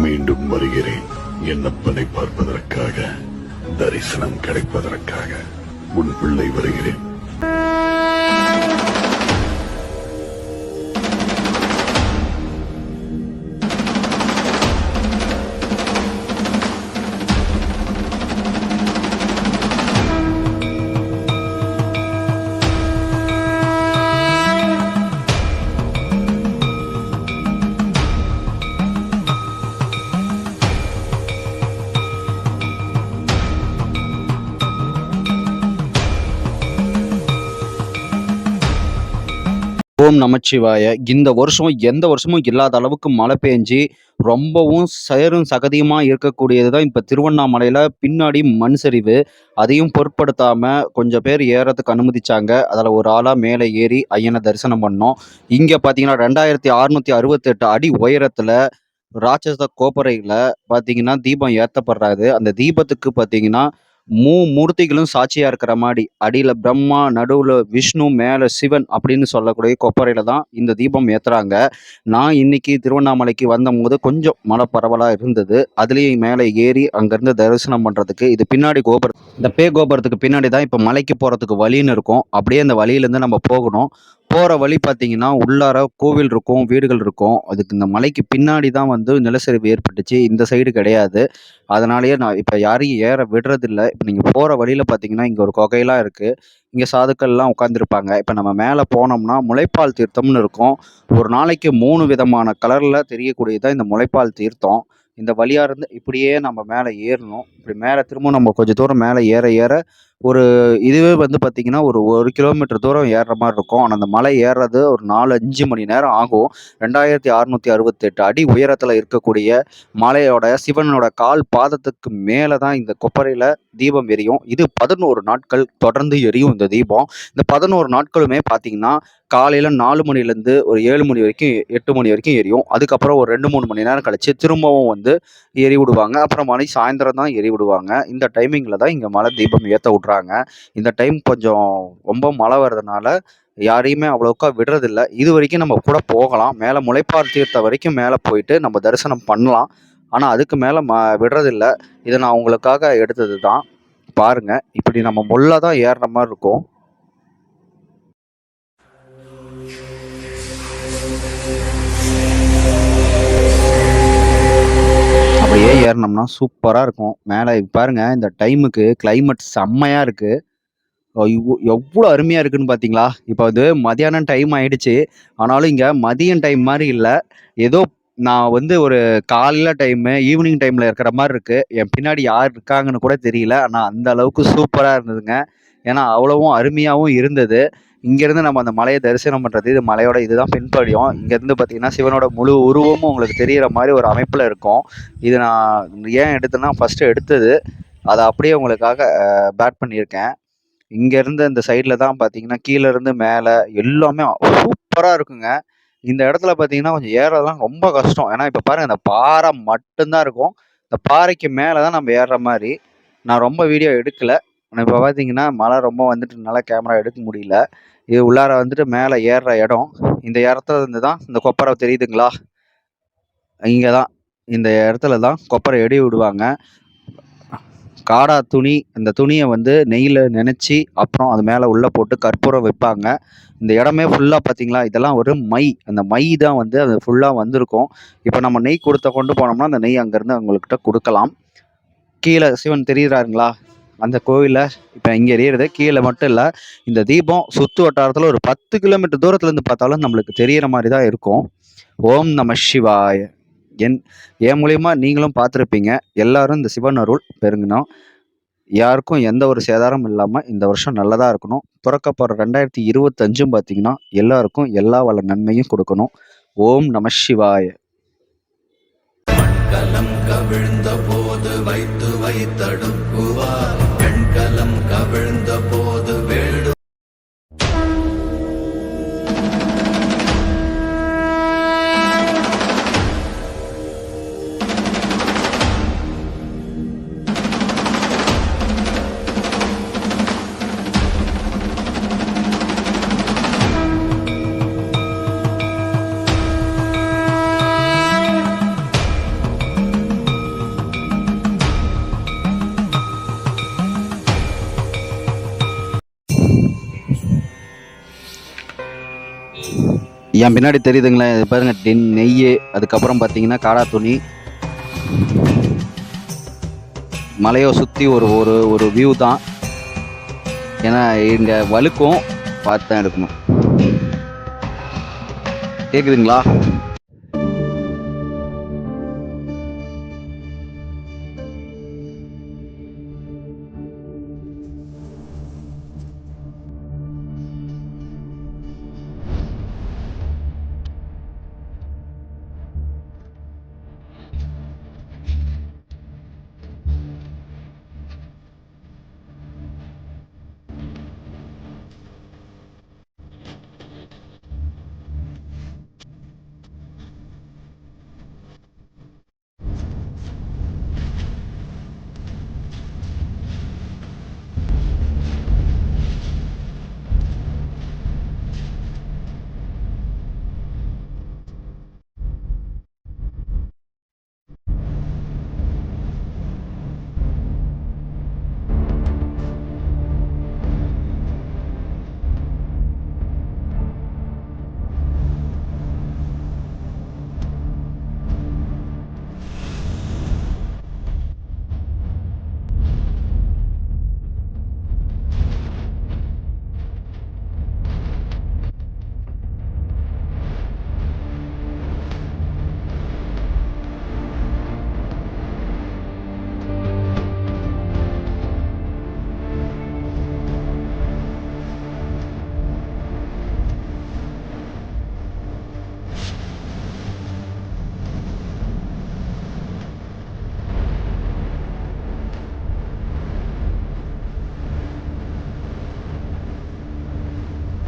மீண்டும் வருகிறேன். என்னப்பனை பார்ப்பதற்காக தரிசனம் கிடைப்பதற்காக. உன் பிள்ளை வருகிறேன். ஓம் நமச்சிவாய. இந்த வருஷம் எந்த வருஷமும் இல்லாத அளவுக்கு மழை பெஞ்சு ரொம்பவும் சேரும் சகதியுமா இருக்கக்கூடியது தான் இப்போ திருவண்ணாமலையில் பின்னாடி மண் சரிவு. அதையும் பொருட்படுத்தாம கொஞ்சம் பேர் ஏறத்துக்கு அனுமதிச்சாங்க. அதில் ஒரு ஆளாக மேலே ஏறி ஐயனை தரிசனம் பண்ணோம். இங்கே பார்த்தீங்கன்னா ரெண்டாயிரத்தி அறுநூத்தி அறுபத்தெட்டு அடி உயரத்தில் ராட்சச கோபுரையில் பார்த்தீங்கன்னா தீபம் ஏற்றப்படுறாரு அந்த தீபத்துக்கு பார்த்தீங்கன்னா மூ மூர்த்திகளும் சாட்சியா இருக்கிற மாதிரி அடியில பிரம்மா நடுவுல விஷ்ணு மேல சிவன் அப்படின்னு சொல்லக்கூடிய கொப்பரையில தான் இந்த தீபம் ஏத்துறாங்க. நான் இன்னைக்கு திருவண்ணாமலைக்கு வந்தபோது கொஞ்சம் மழை பரவலா இருந்தது. அதுலயும் மேலே ஏறி அங்கிருந்து தரிசனம் பண்றதுக்கு இது பின்னாடி கோபுரம் இந்த பே கோபுரத்துக்கு பின்னாடி தான் இப்போ மலைக்கு போறதுக்கு வழின்னு இருக்கும். அப்படியே அந்த வழியிலேருந்து நம்ம போகணும். போகிற வழி பார்த்தீங்கன்னா உள்ளார கோவில் இருக்கும் வீடுகள் இருக்கும். அதுக்கு இந்த மலைக்கு பின்னாடி தான் வந்து நிலச்சரிவு ஏற்பட்டுச்சு. இந்த சைடு கிடையாது. அதனாலேயே நான் இப்போ யாரையும் ஏற விடுறதில்ல. இப்போ நீங்கள் போகிற வழியில் பார்த்தீங்கன்னா இங்கே ஒரு குகையெல்லாம் இருக்குது இங்கே சாதுக்கள்லாம் உட்காந்துருப்பாங்க இப்போ நம்ம மேலே போனோம்னா முளைப்பால் தீர்த்தம்னு இருக்கும். ஒரு நாளைக்கு மூணு விதமான கலரில் தெரியக்கூடியதான் இந்த முளைப்பால் தீர்த்தம். இந்த வழியாக இருந்து இப்படியே நம்ம மேலே ஏறணும். இப்படி மேலே திரும்ப நம்ம கொஞ்சம் தூரம் மேலே ஏற ஏற ஒரு இதுவே வந்து பார்த்திங்கன்னா ஒரு ஒரு கிலோமீட்டர் தூரம் ஏறுற மாதிரி இருக்கும். ஆனால் அந்த மலை ஏறுறது ஒரு நாலு அஞ்சு மணி நேரம் ஆகும். ரெண்டாயிரத்தி அறுநூற்றி அறுபத்தெட்டு அடி உயரத்தில் இருக்கக்கூடிய மலையோட சிவனோட கால் பாதத்துக்கு மேலே தான் இந்த கொப்பரையில் தீபம் எரியும். இது பதினோரு நாட்கள் தொடர்ந்து எரியும் இந்த தீபம். இந்த பதினோரு நாட்களுமே பார்த்தீங்கன்னா காலையில் நாலு மணிலேருந்து ஒரு ஏழு மணி வரைக்கும் எட்டு மணி வரைக்கும் எரியும். அதுக்கப்புறம் ஒரு ரெண்டு மூணு மணி நேரம் கழித்து திரும்பவும் வந்து எரி விடுவாங்க அப்புறம் மணி சாயந்தரம் தான் எரி விடுவாங்க இந்த டைமிங்கில் தான் இங்கே மலை தீபம் ஏற்ற விட்றாங்க. இந்த டைம் கொஞ்சம் ரொம்ப மழை வர்றதுனால யாரையுமே அவ்வளோக்கா விடுறதில்ல. இது வரைக்கும் நம்ம கூட போகலாம். மேலே முளைப்பார் தீர்த்த வரைக்கும் மேலே போயிட்டு நம்ம தரிசனம் பண்ணலாம். ஆனால் அதுக்கு மேலே ம விடுறதில்ல. இதை நான் உங்களுக்காக எடுத்தது தான். பாருங்க. இப்படி நம்ம முள்ள தான் ஏறுற மாதிரி இருக்கும். ஏறினோம்னா சூப்பராக இருக்கும். மேலே பாருங்க இந்த டைமுக்கு கிளைமேட் செம்மையாக இருக்குது எவ்வளோ அருமையாக இருக்குன்னு பார்த்தீங்களா இப்போ அது மதியானம் டைம் ஆயிடுச்சு. ஆனாலும் இங்கே மதியம் டைம் மாதிரி இல்லை. ஏதோ நான் வந்து ஒரு காலையில் டைமு ஈவினிங் டைமில் இருக்கிற மாதிரி இருக்குது என் பின்னாடி யார் இருக்காங்கன்னு கூட தெரியல. ஆனால் அந்த அளவுக்கு சூப்பராக இருந்ததுங்க. ஏன்னா அவ்வளவும் அருமையாகவும் இருந்தது. இங்கேருந்து நம்ம அந்த மலையை தரிசனம் பண்ணுறது இது மலையோட இதுதான் பின்படியும். இங்கேருந்து பார்த்தீங்கன்னா சிவனோட முழு உருவமும் உங்களுக்கு தெரிகிற மாதிரி ஒரு அமைப்பில் இருக்கும். இது நான் ஏன் எடுத்தேன்னா ஃபஸ்ட்டு எடுத்தது அதை அப்படியே உங்களுக்காக பேட் பண்ணியிருக்கேன். இங்கேருந்து இந்த சைடில் தான் பார்த்தீங்கன்னா கீழேருந்து மேலே எல்லாமே சூப்பராக இருக்குங்க. இந்த இடத்துல பார்த்தீங்கன்னா கொஞ்சம் ஏறலாம் ரொம்ப கஷ்டம். ஏன்னா இப்போ பாருங்கள் இந்த பாறை மட்டும்தான் இருக்கும். இந்த பாறைக்கு மேலே தான் நம்ம ஏறுற மாதிரி. நான் ரொம்ப வீடியோ எடுக்கலை. இப்போ பார்த்தீங்கன்னா மழை ரொம்ப வந்துட்டுனால கேமரா எடுக்க முடியல. இது உள்ளார வந்துட்டு மேலே ஏறுற இடம். இந்த இடத்துல இருந்து தான் இந்த கொப்பரை தெரியுதுங்களா? இங்கே தான் இந்த இடத்துல தான் கொப்பரை எடி விடுவாங்க. காடா துணி அந்த துணியை வந்து நெய்யில் நினச்சி அப்புறம் அது மேலே உள்ளே போட்டு கற்பூரம் வைப்பாங்க. இந்த இடமே ஃபுல்லாக பார்த்தீங்களா இதெல்லாம் ஒரு மை. அந்த மை தான் வந்து அது ஃபுல்லாக வந்திருக்கும். இப்போ நம்ம நெய் கொடுத்த கொண்டு போனோம்னா அந்த நெய் அங்கேருந்து அவங்கக்கிட்ட கொடுக்கலாம். கீழே சிவன் தெரியுறாருங்களா? அந்த கோவிலில் இப்போ இங்கே எரியறது கீழே மட்டும் இல்லை இந்த தீபம் சுற்று வட்டாரத்தில் ஒரு பத்து கிலோமீட்டர் தூரத்துலேருந்து பார்த்தாலும் நம்மளுக்கு தெரிகிற மாதிரி தான் இருக்கும். ஓம் நம சிவாய. என் என் மூலியமாக நீங்களும் பார்த்துருப்பீங்க. எல்லாரும் இந்த சிவன் அருள் பெருங்கணும். யாருக்கும் எந்த ஒரு சேதாரமும் இல்லாமல் இந்த வருஷம் நல்லதாக இருக்கணும். பிறக்கப்படுற ரெண்டாயிரத்தி இருபத்தஞ்சும் பார்த்தீங்கன்னா எல்லாருக்கும் எல்லா வள நன்மையும் கொடுக்கணும். ஓம் நம சிவாய. கலம் கவிழ்ந்த போது வைத்து வைத்தடுக்குவார். கண்கலம் கவிழ்ந்த போது என் பின்னாடி தெரியுதுங்களே இது பாருங்க டின் நெய் அதுக்கப்புறம் பார்த்தீங்கன்னா காடா துணி. மலையை சுற்றி ஒரு ஒரு ஒரு வியூ தான். ஏன்னா இங்கே வழுக்கும் பார்த்து தான் எடுக்கணும். கேட்குதுங்களா